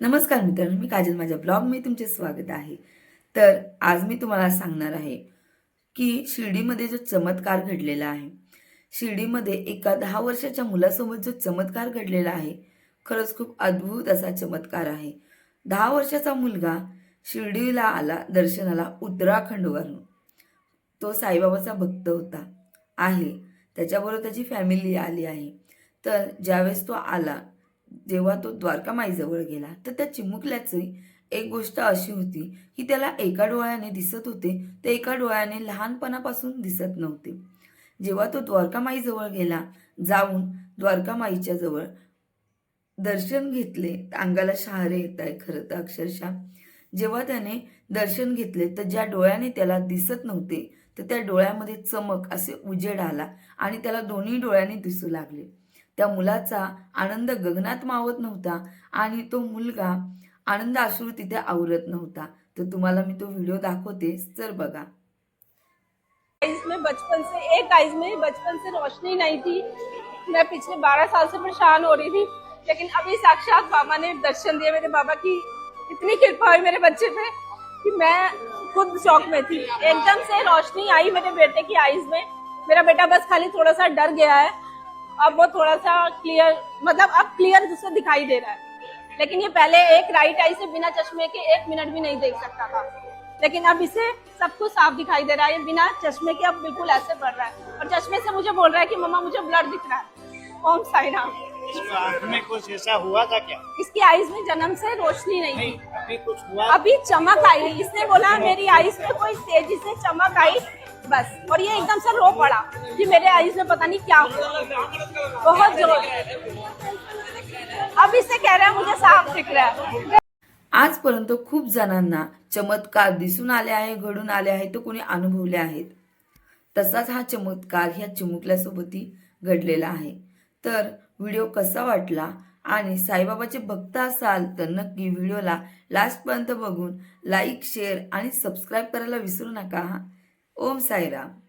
नमस्कार मित्रांनो मी काजल. माझ्या ब्लॉगमध्ये तुमचे स्वागत आहे. तर आज मी तुम्हाला सांगणार आहे की शिर्डीमध्ये जो चमत्कार घडलेला आहे शिर्डीमध्ये एका दहा वर्षाच्या मुलासोबत जो चमत्कार घडलेला आहे खरंच खूप अद्भुत असा चमत्कार आहे. दहा वर्षाचा मुलगा शिर्डीला आला दर्शनाला उत्तराखंडवरून तो साईबाबाचा भक्त होता आहे. त्याच्याबरोबर त्याची फॅमिली आली आहे. तर ज्यावेळेस तो आला जेव्हा तो द्वारकामाईजवळ गेला तर त्या चिमुकल्याची एक गोष्ट अशी होती की त्याला एका डोळ्याने दिसत होते तर एका डोळ्याने लहानपणापासून दिसत नव्हते. जेव्हा तो द्वारकामाईजवळ गेला जाऊन द्वारकामाईच्या जवळ दर्शन घेतले अंगाला शहारे येत आहे खरं तर अक्षरशः. जेव्हा त्याने दर्शन घेतले तर ज्या डोळ्याने त्याला दिसत नव्हते तर त्या डोळ्यामध्ये चमक असे उजेड आला आणि त्याला दोन्ही डोळ्याने दिसू लागले. त्या मुलाचा आनंद गगनात मावत नव्हता आणि तो मुलगा आनंद अश्रू तिथे आवरत नव्हता. तर तुम्हाला मी तो व्हिडिओ दाखवते. तर बघा. आईज में बचपन से एक आईज में बचपन से रोशनी नहीं थी। मैं पिछले बारह साल से परेशान हो रही थी। लेकिन अभी साक्षात बाबा ने दर्शन दिए मेरे बाबा की। इतनी कृपा हुई मेरे बच्चे पे कि मैं खुद शौक में थी। एकदम से रोशनी आई मेरे बेटे की आईज में। मेरा बेटा बस खाली थोड़ा सा डर गया है। अब वो थोड़ा सा क्लियर मतलब अब क्लियर जिसको दिखाई दे रहा है। लेकिन ये पहले एक राइट आई से बिना चश्मे के एक मिनट भी नहीं देख सकता था। लेकिन अब इसे सब कुछ साफ़ दिखाई दे रहा है। ये बिना चश्मे के अब बिल्कुल ऐसे बढ़ रहा है। और चश्मे से मुझे बोल रहा है कि मम्मा मुझे ब्लड दिख रहा है। ओम साई राम में कुछ ऐसा हुआ था क्या? इसकी आईज में जन्म से रोशनी नहीं नहीं थी। अभी कुछ हुआ? अभी चमक आई। इसने बोला मेरी आईज में कोई तेज़ी से चमक आई बस। और ये एकदम से रो पड़ा कि मेरे आईज में पता नहीं क्या हुआ। बहुत जोर। अब इससे कह रहा है मुझे साफ दिख रहा है। आजपर्यंत खूप जणांना चमत्कार दिसून आले आहे घडून आले आहे तो कोणी अनुभवले आहेत. तसाच हा चमत्कार ह्या चिमुकल्यासोबतही घडलेला आहे. तर व्हिडिओ कसा वाटला आणि साईबाबाचे भक्त असाल तर नक्की व्हिडिओला लास्टपर्यंत बघून लाईक शेअर आणि सबस्क्राईब करायला विसरू नका हा. ओम साईराम.